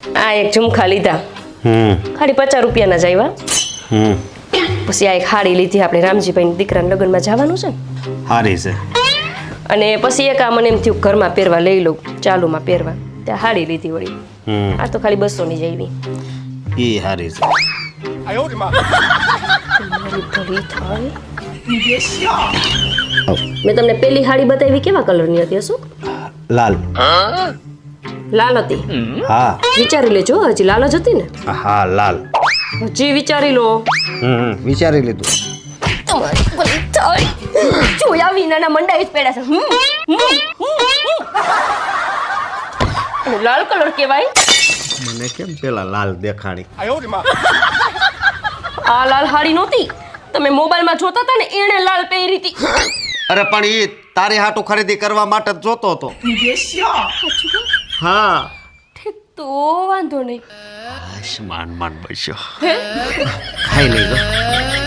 આ એક ઝુમખા લીધા. હમ. ખાલી પચાસ રૂપિયાના જ આવ્યા હમ. પછી આ એક હાડી લીધી આપણે રામજીભાઈની દીકરાના લગ્નમાં જવાનું છે ને. સારી છે. અને પછી એક આ મને એમ થયું ઘરમાં પહેરવા લઈ લઉં ચાલુમાં પહેરવા. ત્યાં હાડી લીધી વળી. હમ. આ તો ખાલી બસોની જ આવી એ હારી છે. મારી ભલી થાય. મેં તમને પેલી હાડી બતાવી કેવા કલરની હતી શું લાલ. લાલ હતી હા. વિચારી લેજો હજી લાલ જ હતી ને? હા લાલ. હજી વિચારી લો. હમ વિચારી લીધું. તમારી ભલી થાય જોયા વિનાના જ પડ્યા છે. લાલ કલર મને કેમ પેલા લાલ દેખાણી? આ લાલ હાડી નહોતી. તમે મોબાઈલમાં જોતા હતા ને એણે લાલ પહેરી હતી. અરે પણ એ તારી હાટુ ખરીદી કરવા માટે જ જોતો હતો. હા. ઠીક તો વાંધો નહીં. બસ માન બસ્યો ખાઈ લઈ ગયો